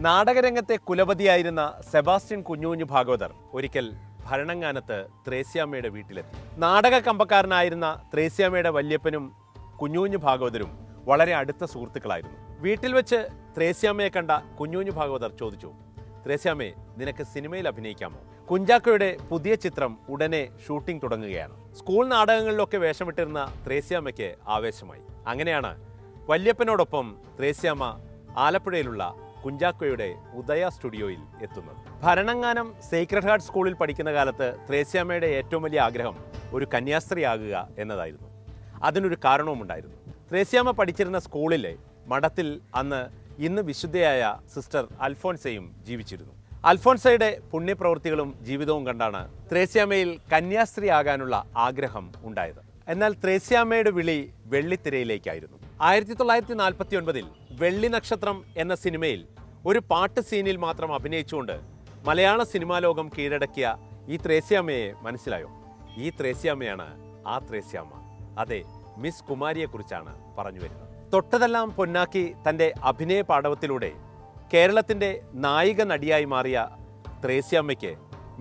നാടകരംഗത്തെ കുലപതിയായിരുന്ന Sebastian കുഞ്ഞുകുഞ്ഞു ഭാഗവതർ ഒരിക്കൽ ഭരണങ്ങാനത്ത് ത്രേസ്യാമ്മയുടെ വീട്ടിലെത്തി. നാടക കമ്പക്കാരനായിരുന്ന ത്രേസ്യാമ്മയുടെ വല്യപ്പനും കുഞ്ഞുകുഞ്ഞു ഭാഗവതരും വളരെ അടുത്ത സുഹൃത്തുക്കളായിരുന്നു. വീട്ടിൽ വെച്ച് ത്രേസ്യാമ്മയെ കണ്ട കുഞ്ഞുകുഞ്ഞു ഭാഗവതർ ചോദിച്ചു ത്രേസ്യാമ്മേ നിനക്ക് സിനിമയിൽ അഭിനയിക്കാമോ? കുഞ്ചാക്കോയുടെ പുതിയ ചിത്രം ഉടനെ ഷൂട്ടിംഗ് തുടങ്ങുകയാണ്. സ്കൂൾ നാടകങ്ങളിലൊക്കെ വേഷമിട്ടിരുന്ന ത്രേസ്യാമ്മയ്ക്ക് ആവേശമായി. അങ്ങനെയാണ് വല്യപ്പനോടൊപ്പം ത്രേസ്യാമ്മ ആലപ്പുഴയിലുള്ള കുഞ്ചാക്കോയുടെ ഉദയ സ്റ്റുഡിയോയിൽ എത്തുന്നത്. ഭരണങ്ങാനം സേക്രഡ് ഹാർട്ട് സ്കൂളിൽ പഠിക്കുന്ന കാലത്ത് ത്രേസ്യാമ്മയുടെ ഏറ്റവും വലിയ ആഗ്രഹം ഒരു കന്യാസ്ത്രീയാകുക എന്നതായിരുന്നു. അതിനൊരു കാരണവുമുണ്ടായിരുന്നു. ത്രേസ്യാമ്മ പഠിച്ചിരുന്ന സ്കൂളിലെ മഠത്തിൽ അന്ന് ഇന്ന് വിശുദ്ധയായ സിസ്റ്റർ അൽഫോൺസയും ജീവിച്ചിരുന്നു. അൽഫോൻസയുടെ പുണ്യപ്രവൃത്തികളും ജീവിതവും കണ്ടാണ് ത്രേസ്യാമ്മയിൽ കന്യാസ്ത്രീ ആകാനുള്ള ആഗ്രഹം ഉണ്ടായത്. എന്നാൽ ത്രേസ്യാമ്മയുടെ വിളി വെള്ളിത്തിരയിലേക്കായിരുന്നു. ആയിരത്തി തൊള്ളായിരത്തി നാൽപ്പത്തി ഒൻപതിൽ വെള്ളി നക്ഷത്രം എന്ന സിനിമയിൽ ഒരു പാട്ട് സീനിൽ മാത്രം അഭിനയിച്ചുകൊണ്ട് മലയാള സിനിമാ ലോകം കീഴടക്കിയ ഈ ത്രേസ്യാമ്മയെ മനസ്സിലായോ? ഈ ത്രേസ്യാമ്മയാണ് ആ ത്രേസ്യാമ്മ. അതെ മിസ് കുമാരിയെക്കുറിച്ചാണ് പറഞ്ഞു വരുന്നത്. തൊട്ടതെല്ലാം പൊന്നാക്കി തന്റെ അഭിനയ പാടവത്തിലൂടെ കേരളത്തിന്റെ നായിക നടിയായി മാറിയ ത്രേസ്യാമ്മയ്ക്ക്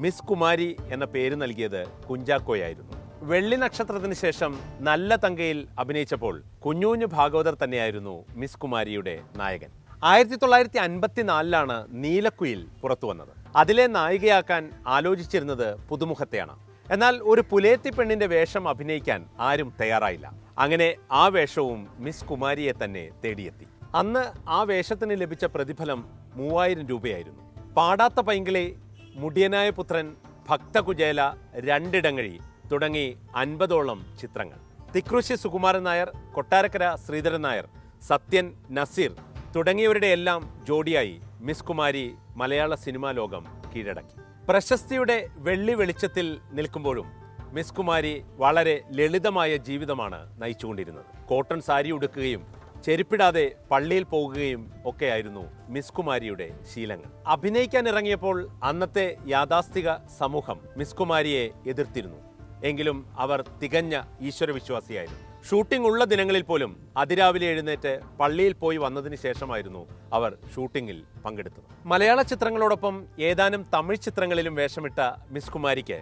മിസ് കുമാരി എന്ന പേര് നൽകിയത് കുഞ്ചാക്കോയായിരുന്നു. വെള്ളി നക്ഷത്രത്തിന് ശേഷം നല്ല തങ്കയിൽ അഭിനയിച്ചപ്പോൾ കുഞ്ഞുകുഞ്ഞു ഭാഗവതർ തന്നെയായിരുന്നു മിസ് കുമാരിയുടെ നായകൻ. ആയിരത്തി തൊള്ളായിരത്തി അൻപത്തിനാലിലാണ് നീലക്കുയിൽ പുറത്തു വന്നത്. അതിലെ നായികയാക്കാൻ ആലോചിച്ചിരുന്നത് പുതുമുഖത്തെയാണ്. എന്നാൽ ഒരു പുലേത്തി പെണ്ണിന്റെ വേഷം അഭിനയിക്കാൻ ആരും തയ്യാറായില്ല. അങ്ങനെ ആ വേഷവും മിസ് കുമാരിയെ തന്നെ തേടിയെത്തി. അന്ന് ആ വേഷത്തിന് ലഭിച്ച പ്രതിഫലം മൂവായിരം രൂപയായിരുന്നു. പാടാത്ത പൈങ്കിളി മുടിയനായ പുത്രൻ ഭക്തകുചേല രണ്ടിടങ്ങഴി തുടങ്ങി അൻപതോളം ചിത്രങ്ങൾ. തിക്രൂശി സുകുമാരൻ നായർ കൊട്ടാരക്കര ശ്രീധരൻ നായർ സത്യൻ നസീർ തുടങ്ങിയവരുടെ എല്ലാം ജോഡിയായി മിസ് കുമാരി മലയാള സിനിമാ ലോകം കീഴടക്കി. പ്രശസ്തിയുടെ വെള്ളി വെളിച്ചത്തിൽ നിൽക്കുമ്പോഴും മിസ് കുമാരി വളരെ ലളിതമായ ജീവിതമാണ് നയിച്ചുകൊണ്ടിരുന്നത്. കോട്ടൺ സാരി ഉടുക്കുകയും ചെരുപ്പിടാതെ പള്ളിയിൽ പോകുകയും ഒക്കെയായിരുന്നു മിസ് കുമാരിയുടെ ശീലങ്ങൾ. അഭിനയിക്കാൻ ഇറങ്ങിയപ്പോൾ അന്നത്തെ യാഥാസ്ഥിക സമൂഹം മിസ് കുമാരിയെ എതിർത്തിരുന്നു. എങ്കിലും അവർ തികഞ്ഞ ഈശ്വരവിശ്വാസിയായിരുന്നു. ഷൂട്ടിംഗ് ഉള്ള ദിനങ്ങളിൽ പോലും അതിരാവിലെ എഴുന്നേറ്റ് പള്ളിയിൽ പോയി വന്നതിന് ശേഷമായിരുന്നു അവർ ഷൂട്ടിങ്ങിൽ പങ്കെടുത്തത്. മലയാള ചിത്രങ്ങളോടൊപ്പം ഏതാനും തമിഴ് ചിത്രങ്ങളിലും വേഷമിട്ട മിസ് കുമാരിക്ക്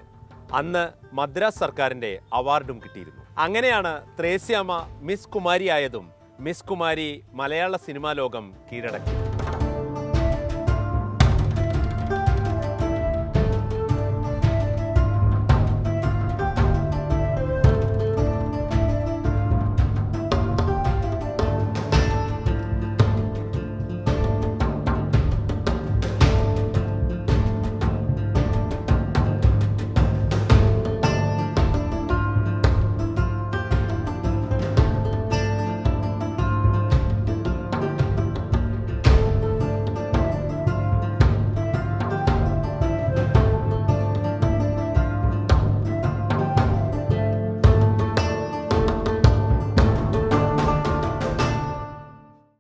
അന്ന് മദ്രാസ് സർക്കാരിന്റെ അവാർഡും കിട്ടിയിരുന്നു. അങ്ങനെയാണ് ത്രേസ്യാമ മിസ് കുമാരിയായതും മിസ് കുമാരി മലയാള സിനിമാ ലോകം കീഴടക്കി